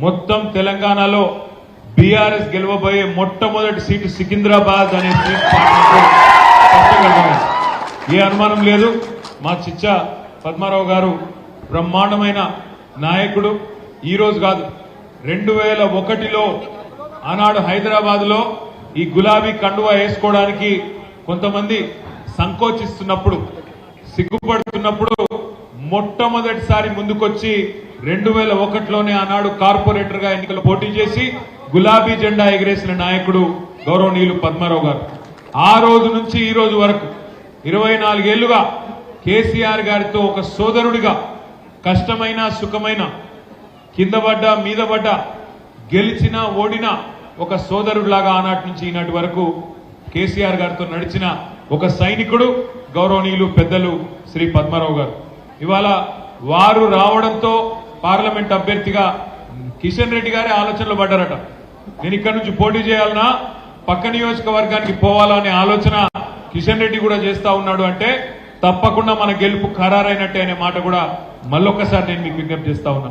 మొత్తం తెలంగాణలో బీఆర్ఎస్ గెలవబోయే మొట్టమొదటి సీటు సికింద్రాబాద్ అనే సీట్ స్పష్టంగా ఏ అనుమానం లేదు. మా చిచ్చ పద్మారావు గారు బ్రహ్మాండమైన నాయకుడు. ఈరోజు కాదు రెండు వేల ఒకటిలో ఆనాడు హైదరాబాద్లో ఈ గులాబీ కండువా వేసుకోవడానికి కొంతమంది సంకోచిస్తున్నప్పుడు సిగ్గుపడుతున్నప్పుడు మొట్టమొదటిసారి ముందుకొచ్చి రెండు వేల ఒకటిలోనే ఆనాడు కార్పొరేటర్గా ఎన్నికలు పోటీ చేసి గులాబీ జెండా ఎగిరేసిన నాయకుడు గౌరవనీయులు పద్మారావు గారు. ఆ రోజు నుంచి ఈ రోజు వరకు ఇరవై నాలుగేళ్ళుగా కేసీఆర్ గారితో ఒక సోదరుడిగా కష్టమైన సుఖమైన కింద పడ్డా మీద పడ్డా గెలిచినా ఓడిన ఒక సోదరుడిలాగా ఆనాటి నుంచి ఈనాటి వరకు కేసీఆర్ గారితో నడిచిన ఒక సైనికుడు గౌరవనీయులు పెద్దలు శ్రీ పద్మారావు గారు. ఇవాళ వారు రావడంతో పార్లమెంట్ అభ్యర్థిగా కిషన్ రెడ్డి గారే ఆలోచనలో పడ్డారట. నేను ఇక్కడ నుంచి పోటీ చేయాలన్నా పక్క నియోజకవర్గానికి పోవాలా అనే ఆలోచన కిషన్ రెడ్డి కూడా చేస్తా ఉన్నాడు అంటే తప్పకుండా మన గెలుపు ఖరారైనట్టే అనే మాట కూడా మళ్ళొక్కసారి నేను మీకు విజ్ఞప్తి చేస్తా ఉన్నా.